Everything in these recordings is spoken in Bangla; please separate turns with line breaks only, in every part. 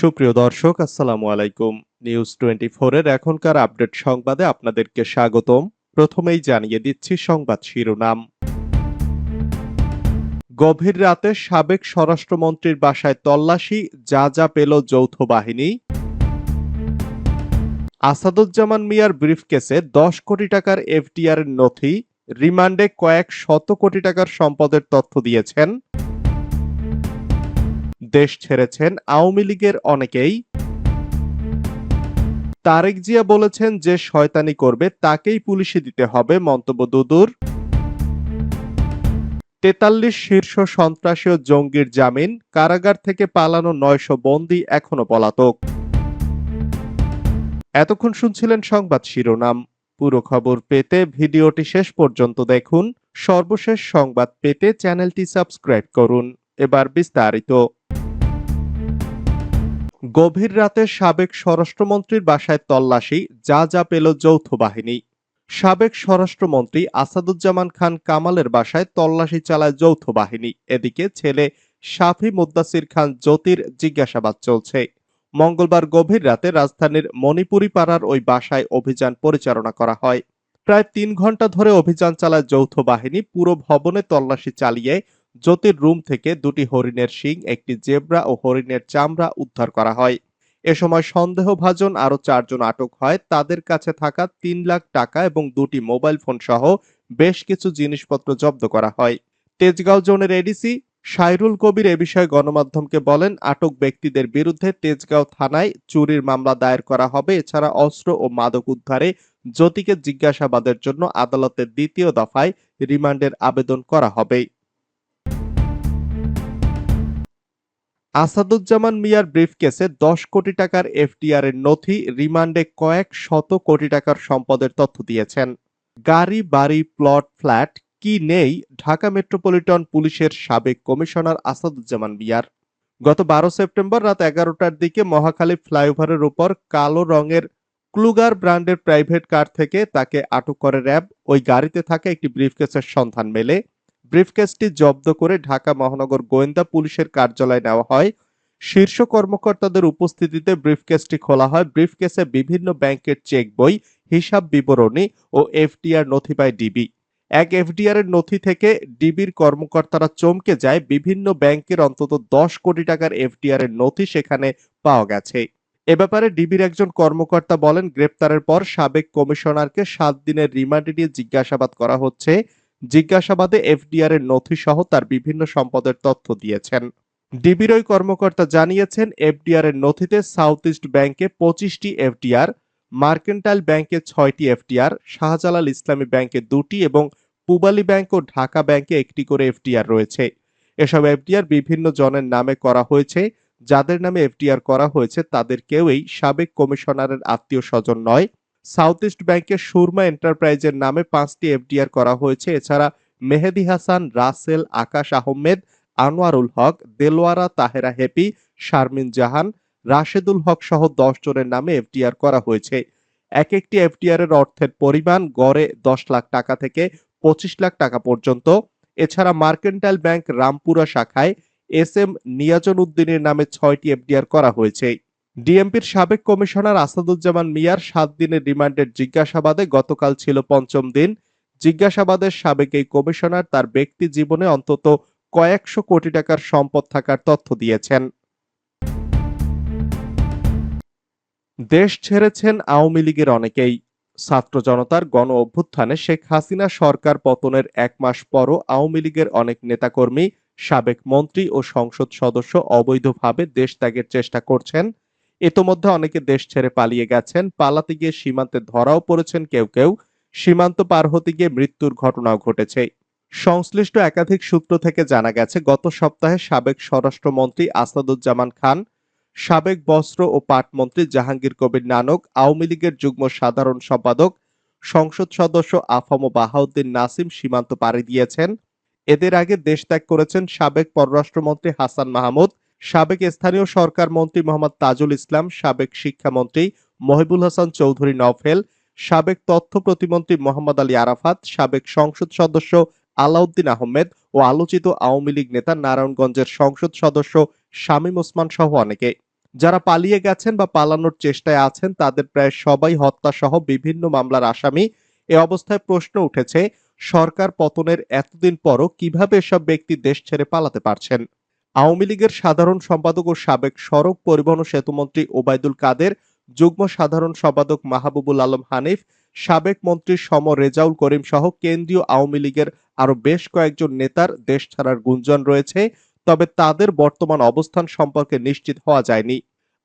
সুপ্রিয় দর্শক, আসসালামু আলাইকুম। নিউজ টোয়েন্টি এর এখনকার আপডেট সংবাদে আপনাদেরকে স্বাগতম। প্রথমেই জানিয়ে দিচ্ছি সংবাদ শিরোনাম। গভীর রাতে সাবেক স্বরাষ্ট্রমন্ত্রীর বাসায় তল্লাশি, যা যা পেল যৌথ বাহিনী। আসাদুজ্জামান মিয়ার ব্রিফকেসে দশ কোটি টাকার এফডিআর নথি, রিমান্ডে কয়েক শত কোটি টাকার সম্পদের তথ্য দিয়েছেন। দেশ ছেড়েছেন আওয়ামী লীগের অনেকেই। তারেক জিয়া বলেছেন যে শয়তানি করবে, তাকেই পুলিশে দিতে হবে, মন্তব্য দুদুর। তেতাল্লিশ শীর্ষ সন্ত্রাসী ও জঙ্গির জামিন, কারাগার থেকে পালানো নয়শো বন্দি এখনও পলাতক। এতক্ষণ শুনছিলেন সংবাদ শিরোনাম। পুরো খবর পেতে ভিডিওটি শেষ পর্যন্ত দেখুন। সর্বশেষ সংবাদ পেতে চ্যানেলটি সাবস্ক্রাইব করুন। এবার বিস্তারিত। গভীর রাতে সাবেক স্বরাষ্ট্রমন্ত্রীর বাসায় তল্লাশি, যা যা পেল যৌথ বাহিনী। সাবেক স্বরাষ্ট্রমন্ত্রী আসাদুজ্জামান খান কামালের বাসায় তল্লাশি চালায় যৌথ বাহিনী। এদিকে ছেলে সাফি মুদ্দাসির খান জ্যোতির জিজ্ঞাসাবাদ চলছে। মঙ্গলবার গভীর রাতে রাজধানীর মণিপুরি পাড়ার ওই বাসায় অভিযান পরিচালনা করা হয়। প্রায় তিন ঘণ্টা ধরে অভিযান চালায় যৌথ বাহিনী, পুরো ভবনে তল্লাশি চালিয়ে জ্যোতির রুম থেকে দুটি হরিণের শিং, একটি জেব্রা ও হরিণের চামড়া উদ্ধার করা হয়। এ সময় সন্দেহভাজন আরও চারজন আটক হয়। তাদের কাছে থাকা তিন লাখ টাকা এবং দুটি মোবাইল ফোন সহ বেশ কিছু জিনিসপত্র জব্দ করা হয়। তেজগাঁও জোনের এডিসি সাইরুল কবির এ বিষয়ে গণমাধ্যমকে বলেন, আটক ব্যক্তিদের বিরুদ্ধে তেজগাঁও থানায় চুরির মামলা দায়ের করা হবে। এছাড়া অস্ত্র ও মাদক উদ্ধারে জ্যোতিকে জিজ্ঞাসাবাদের জন্য আদালতের দ্বিতীয় দফায় রিমান্ডের আবেদন করা হবে। আসাদুজ্জামান মিয়ার ব্রিফকেসে দশ কোটি টাকার এফডিআর এর নথি রিমান্ডে কয়েক শত কোটি টাকার সম্পদের তথ্য দিয়েছেন। গাড়ি, বাড়ি, প্লট, ফ্ল্যাট কি নেই ঢাকা মেট্রোপলিটন পুলিশের সাবেক কমিশনার আসাদুজ্জামান মিয়ার। গত বারো সেপ্টেম্বর রাত এগারোটার দিকে মহাখালী ফ্লাইওভারের উপর কালো রঙের ক্লুগার ব্র্যান্ডের প্রাইভেট কার থেকে তাকে আটক করে র্যাব। ওই গাড়িতে থাকা একটি ব্রিফকেসের সন্ধান মেলে ব্রিফকেসটি জব্দ করে ঢাকা মহানগর গোয়েন্দা পুলিশের কার্যালয়ে নেওয়া হয়। শীর্ষ কর্মকর্তাদের উপস্থিতিতে ব্রিফকেসটি খোলা হয়। ব্রিফকেসে বিভিন্ন ব্যাংকের চেক বই, হিসাব বিবরণী ও এফডিআর নথি পায় ডিবি। এক এফডিআর এর নথি থেকে ডিবির কর্মকর্তারা চমকে যায়। বিভিন্ন ব্যাংকের অন্তত দশ কোটি টাকার এফডিআর এর নথি সেখানে পাওয়া গেছে। এ ব্যাপারে ডিবির একজন কর্মকর্তা বলেন, গ্রেপ্তারের পর সাবেক কমিশনারকে সাত দিনের রিমান্ডে নিয়ে জিজ্ঞাসাবাদ করা হচ্ছে। জিজ্ঞাসাবাদে এফডিআর এর নথি সহ তার বিভিন্ন সম্পদের তথ্য দিয়েছেন। ডিবির ওই কর্মকর্তা জানিয়েছেন, এফডিআর এর নথিতে সাউথ ইস্ট ব্যাংকে পঁচিশটি এফডিআর, মার্কেন্টাইল ব্যাংকে ছয়টি এফডিআর, শাহজালাল ইসলামী ব্যাংকে দুটি এবং পুবালী ব্যাংক ও ঢাকা ব্যাংকে একটি করে এফডিআর রয়েছে। এসব এফডিআর বিভিন্ন জনের নামে করা হয়েছে। যাদের নামে এফডিআর করা হয়েছে তাদের কেউই সাবেক কমিশনারের আত্মীয় স্বজন নয়। সাউথ ইস্ট ব্যাংকের সুরমা এন্টারপ্রাইজের নামে পাঁচটি এফডিআর করা হয়েছে। এছাড়া মেহেদি হাসান, রাসেল, আকাশ আহমেদ, আনোয়ারুল হক, দেলোয়ারা তাহেরা হেপি, শারমিন জাহান, রাশেদুল হক সহ দশ জনের নামে এফডিআর করা হয়েছে। এক একটি এফডিআর এর অর্থের পরিমাণ গড়ে দশ লাখ টাকা থেকে পঁচিশ লাখ টাকা পর্যন্ত। এছাড়া মার্কেন্টাইল ব্যাংক রামপুরা শাখায় এস এম নিয়াজন উদ্দিনের নামে ছয়টি এফডিআর করা হয়েছে। ডিএমপির সাবেক কমিশনার আসাদুজ্জামান মিয়ার সাত দিনের রিমান্ডের জিজ্ঞাসাবাদে গতকাল ছিল পঞ্চম দিন। জিজ্ঞাসাবাদের সাবেক এই কমিশনার তার ব্যক্তি জীবনে অন্তত কয়েকশো কোটি টাকার সম্পদ থাকার তথ্য দিয়েছেন। দেশ ছেড়েছেন আওয়ামী লীগের অনেকেই। ছাত্র জনতার গণ অভ্যুত্থানে শেখ হাসিনা সরকার পতনের এক মাস পরও আওয়ামী লীগের অনেক নেতাকর্মী, সাবেক মন্ত্রী ও সংসদ সদস্য অবৈধভাবে দেশ ত্যাগের চেষ্টা করছেন। ইতোমধ্যে অনেকে দেশ ছেড়ে পালিয়ে গেছেন, পালাতে গিয়ে সীমান্তে ধরাও পড়েছেন কেউ কেউ, সীমান্ত পার হতে গিয়ে মৃত্যুর ঘটনাও ঘটেছে। সংশ্লিষ্ট একাধিক সূত্র থেকে জানা গেছে, গত সপ্তাহে সাবেক স্বরাষ্ট্রমন্ত্রী আসাদুজ্জামান খান, সাবেক বস্ত্র ও পাট মন্ত্রী জাহাঙ্গীর কবির নানক, আওয়ামী লীগের যুগ্ম সাধারণ সম্পাদক, সংসদ সদস্য আফম বাহাউদ্দিন নাসিম সীমান্ত পাড়ি দিয়েছেন। এদের আগে দেশ ত্যাগ করেছেন সাবেক পররাষ্ট্রমন্ত্রী হাসান মাহমুদ সাবেক স্থানীয় সরকার মন্ত্রী মোহাম্মদ তাজুল ইসলাম, সাবেক শিক্ষামন্ত্রী মহিবুল হাসান চৌধুরী নফেল সাবেক তথ্য প্রতিমন্ত্রী মোহাম্মদ আলী আরাফাত, সাবেক সংসদ সদস্য আলাউদ্দিন আহমেদ ও আলোচিত আওয়ামী লীগ নেতা নারায়ণগঞ্জের সংসদ সদস্য শামীম ওসমান সহ অনেকে। যারা পালিয়ে গেছেন বা পালানোর চেষ্টায় আছেন, তাদের প্রায় সবাই হত্যা সহ বিভিন্ন মামলার আসামি। এ অবস্থায় প্রশ্ন উঠেছে, সরকার পতনের এতদিন পরও কীভাবে এসব ব্যক্তি দেশ ছেড়ে পালাতে পারছেন? আওয়ামী লীগের সাধারণ সম্পাদক ও সাবেক সড়ক পরিবহন সেতুমন্ত্রী ওবায়দুল কাদের, যুগ্ম সাধারণ সম্পাদক মাহবুবুল আলম হানিফ, সাবেক মন্ত্রী সম রেজাউল করিম সহ কেন্দ্রীয় আওয়ামী লীগের আরও বেশ কয়েকজন নেতার দেশ ছাড়ার গুঞ্জন রয়েছে, তবে তাদের বর্তমান অবস্থান সম্পর্কে নিশ্চিত হওয়া যায়নি।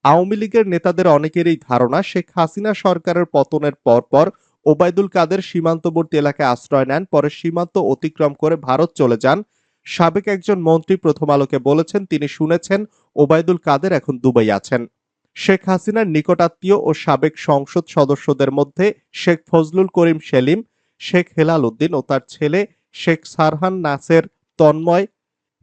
আওয়ামী লীগের নেতাদের অনেকেরই ধারণা, শেখ হাসিনা সরকারের পতনের পরপর ওবায়দুল কাদের সীমান্তবর্তী এলাকায় আশ্রয় নেন, পরে সীমান্ত অতিক্রম করে ভারত চলে যান। সাবেক একজন মন্ত্রী প্রথম আলোকে বলেছেন, তিনি শুনেছেন ওবায়দুল কাদের এখন দুবাই আছেন। শেখ হাসিনার নিকটাত্মীয় ও সাবেক সংসদ সদস্যদের মধ্যে শেখ ফজলুল করিম সেলিম, শেখ হেলাল উদ্দিন ও তার ছেলে শেখ সারহান নাসের তন্ময়,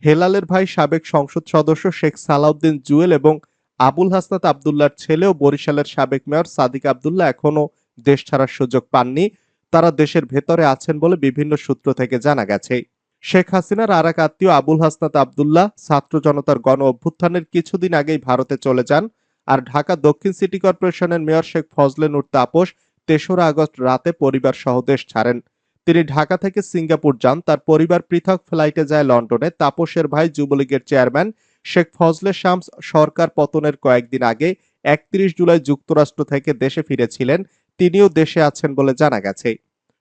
হেলালের ভাই সাবেক সংসদ সদস্য শেখ সালাউদ্দিন জুয়েল এবং আবুল হাসনাত আবদুল্লার ছেলে ও বরিশালের সাবেক মেয়র সাদিক আবদুল্লাহ এখনও দেশ ছাড়ার সুযোগ পাননি। তারা দেশের ভেতরে আছেন বলে বিভিন্ন সূত্র থেকে জানা গেছে। শেখ হাসিনার আর এক আত্মীয় আবুল হাসনাত আবদুল্লাহ ছাত্র জনতার গণ অভ্যুত্থানের কিছুদিন আগেই ভারতে চলে যান। আর ঢাকা দক্ষিণ সিটি কর্পোরেশনের মেয়র শেখ ফজলে নুর তাপস তেসরা আগস্ট রাতে পরিবার সহ দেশ ছাড়েন। তিনি ঢাকা থেকে সিঙ্গাপুর যান। তার পরিবার পৃথক ফ্লাইটে যায় লন্ডনে। তাপসের ভাই যুবলীগের চেয়ারম্যান শেখ ফজলে শামস সরকার পতনের কয়েকদিন আগে একত্রিশ জুলাই যুক্তরাষ্ট্র থেকে দেশে ফিরেছিলেন। তিনিও দেশে আছেন বলে জানা গেছে।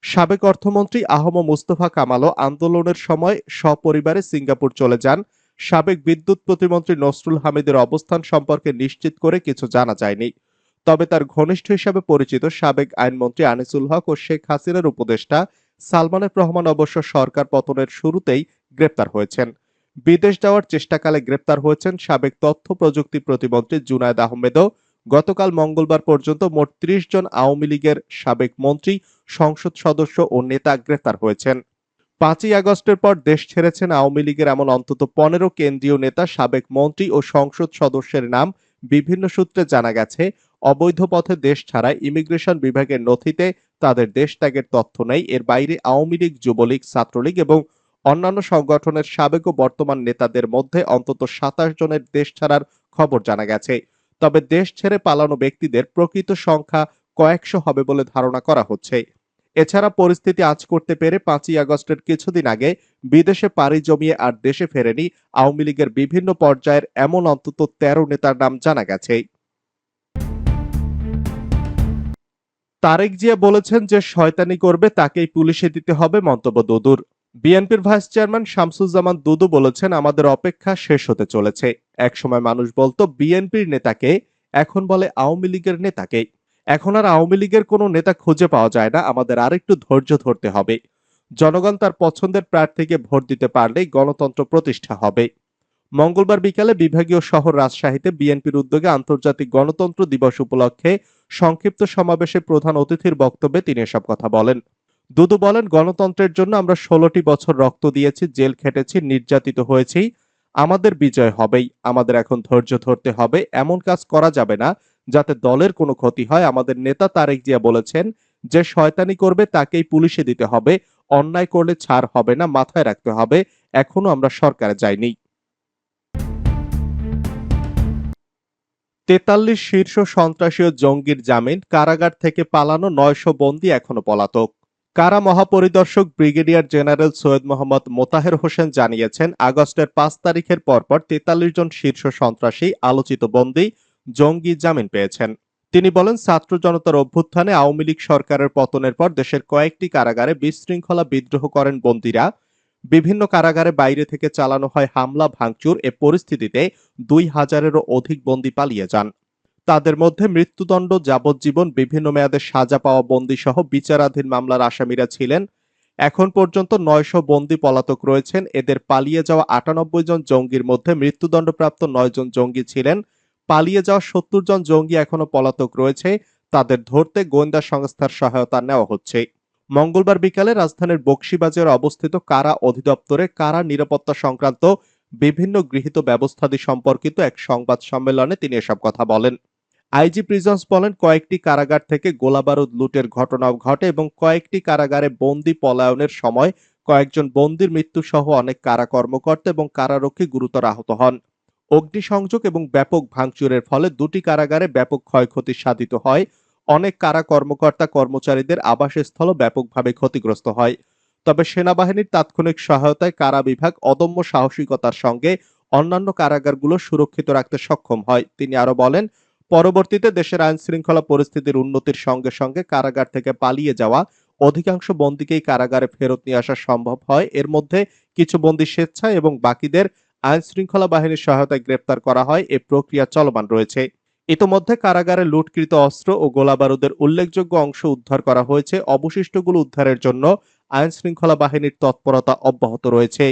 সাবেক অর্থমন্ত্রী আহম মুস্তফা কামালও আন্দোলনের সময় সপরিবারে সিঙ্গাপুর চলে যান। সাবেক বিদ্যুৎ প্রতিমন্ত্রী নসরুল হামিদের অবস্থান সম্পর্কে নিশ্চিত করে কিছু জানা যায়নি। তবে তার ঘনিষ্ঠ হিসাবে পরিচিত সাবেক আইনমন্ত্রী আনিসুল হক ও শেখ হাসিনার উপদেষ্টা সালমানের রহমান অবশ্য সরকার পতনের শুরুতেই গ্রেপ্তার হয়েছেন। বিদেশ যাওয়ার চেষ্টাকালে গ্রেপ্তার হয়েছেন সাবেক তথ্য প্রযুক্তি প্রতিমন্ত্রী জুনায়দ আহমেদও। গতকাল মঙ্গলবার পর্যন্ত মোট ত্রিশ জন আওয়ামী লীগের সাবেক মন্ত্রী, সংসদ সদস্য ও নেতা গ্রেফতার হয়েছেন। পাঁচই আগস্টের পর দেশ ছেড়েছেন আওয়ামী লীগের এমন অন্তত পনেরো কেন্দ্রীয় নেতা, সাবেক মন্ত্রী ও সংসদ সদস্যের নাম বিভিন্ন সূত্রে জানা গেছে। অবৈধ পথে দেশ ছাড়ায় ইমিগ্রেশন বিভাগের নথিতে তাদের দেশ ত্যাগের তথ্য নেই। এর বাইরে আওয়ামী লীগ, যুবলীগ, ছাত্রলীগ এবং অন্যান্য সংগঠনের সাবেক ও বর্তমান নেতাদের মধ্যে অন্তত সাতাশ জনের দেশ ছাড়ার খবর জানা গেছে। তবে দেশ ছেড়ে পালানো ব্যক্তিদের প্রকৃত সংখ্যা কয়েকশো হবে বলে ধারণা করা হচ্ছে। এছাড়া পরিস্থিতি আজ করতে পেরে পাঁচই আগস্টের কিছুদিন আগে বিদেশে পাড়ি জমিয়ে আর দেশে ফেরেনি আওয়ামী লীগের বিভিন্ন পর্যায়ের এমন অন্তত তেরো নেতার নাম জানা গেছে। তারেক জিয়া বলেছেন যে শয়তানি করবে তাকেই পুলিশে দিতে হবে মন্তব্য দুদুর। বিএনপির ভাইস চেয়ারম্যান শামসুজ্জামান দুদু বলেছেন, আমাদের অপেক্ষা শেষ হতে চলেছে। একসময় মানুষ বলতো, বিএনপির নেতাকে এখন বলে আওয়ামী লীগের নেতাকে। এখন আর আওয়ামী লীগের কোনো নেতা খুঁজে পাওয়া যায় না, আমাদের আরেকটু ধৈর্য ধরতে হবে। জনগণ তার পছন্দের প্রার্থীকে ভোট দিতে পারলেই গণতন্ত্র প্রতিষ্ঠা হবে। মঙ্গলবার বিকালে বিভাগীয় শহর রাজশাহীতে বিএনপির উদ্যোগে আন্তর্জাতিক গণতন্ত্র দিবস উপলক্ষে সংক্ষিপ্ত সমাবেশে প্রধান অতিথির বক্তব্যে তিনি এসব কথা বলেন। দুদু বলেন, গণতন্ত্রের জন্য আমরা ষোলোটি বছর রক্ত দিয়েছি, জেল খেটেছি, নির্যাতিত হয়েছি। আমাদের বিজয় হবেই, আমাদের এখন ধৈর্য ধরতে হবে। এমন কাজ করা যাবে না যাতে দলের কোনো ক্ষতি হয়। আমাদের নেতা তারেক জিয়া বলেছেন, যে শয়তানি করবে তাকেই পুলিশে দিতে হবে, অন্যায় করলে ছাড় হবে না, মাথায় রাখতে হবে। এখনও আমরা সরকারে যাইনি। তেতাল্লিশ শীর্ষ সন্ত্রাসী ও জঙ্গির জামিন, কারাগার থেকে পালানো নয়শো বন্দী এখনও পলাতক। কারা মহাপরিদর্শক ব্রিগেডিয়ার জেনারেল সৈয়দ মোহাম্মদ মোতাহের হোসেন জানিয়েছেন, আগস্টের পাঁচ তারিখের পরপর তেতাল্লিশ জন শীর্ষ সন্ত্রাসী, আলোচিত বন্দী, জঙ্গি জামিন পেয়েছেন। তিনি বলেন, ছাত্র জনতার অভ্যুত্থানে আওয়ামী লীগ সরকারের পতনের পর দেশের কয়েকটি কারাগারে বিশৃঙ্খলা বিদ্রোহ করেন বন্দীরা। বিভিন্ন কারাগারে বাইরে থেকে চালানো হয় হামলা, ভাঙচুর। এ পরিস্থিতিতে দুই হাজারেরও অধিক বন্দী পালিয়ে যান। তাদের মধ্যে মৃত্যুদণ্ড, যাবজ্জীবন, বিভিন্ন মেয়াদে সাজা পাওয়া বন্দী সহ বিচারাধীন মামলার আসামিরা ছিলেন। এখন পর্যন্ত নয়শো বন্দী পলাতক রয়েছেন। এদের পালিয়ে যাওয়া আটানব্বই জন জঙ্গির মধ্যে মৃত্যুদণ্ডপ্রাপ্ত নয় জন জঙ্গি ছিলেন। পালিয়ে যাওয়া সত্তর জন জঙ্গি এখনও পলাতক রয়েছে। তাদের ধরতে গোয়েন্দা সংস্থার সহায়তা নেওয়া হচ্ছে। মঙ্গলবার বিকালে রাজধানীর বক্সিবাজারে অবস্থিত কারা অধিদপ্তরে কারা নিরাপত্তা সংক্রান্ত বিভিন্ন গৃহীত ব্যবস্থাদি সম্পর্কিত এক সংবাদ সম্মেলনে তিনি এসব কথা বলেন। আইজি প্রিজন্স বলেন, কয়েকটি কারাগার থেকে গোলাবারুদ লুটের ঘটনাও ঘটে এবং কয়েকটি কারাগারে বন্দি পলায়নের সময় কয়েকজন বন্দির মৃত্যু সহ অনেক কারা কর্মকর্তা এবং কারারক্ষী গুরুতর আহত হন। অগ্নিসংযোগ এবং ব্যাপক ভাঙচুরের ফলে দুটি কারাগারে ব্যাপক ক্ষয়ক্ষতি সাধিত হয়। অনেক কারা কর্মকর্তা কর্মচারীদের আবাসস্থলও ব্যাপকভাবে ক্ষতিগ্রস্ত হয়। তবে সেনাবাহিনীর তাৎক্ষণিক সহায়তায় কারা বিভাগ অদম্য সাহসিকতার সঙ্গে অন্যান্য কারাগারগুলো সুরক্ষিত রাখতে সক্ষম হয়। তিনি আরও বলেন পরবর্তীতে দেশের আইন শৃঙ্খলা পরিস্থিতির উন্নতির সঙ্গে সঙ্গে কারাগার থেকে পালিয়ে যাওয়া অধিকাংশ বন্দীকেই কারাগারে ফেরত নিয়ে আসা সম্ভব হয়। এর মধ্যে কিছু বন্দী স্বেচ্ছায় এবং বাকিদের আইন শৃঙ্খলা বাহিনীর সহায়তায় গ্রেপ্তার করা হয়। এ প্রক্রিয়া চলমান রয়েছে। ইতোমধ্যে কারাগারে লুটকৃত অস্ত্র ও গোলাবারুদের উল্লেখযোগ্য অংশ উদ্ধার করা হয়েছে। অবশিষ্টগুলো উদ্ধারের জন্য আইন শৃঙ্খলা বাহিনীর তৎপরতা অব্যাহত রয়েছে।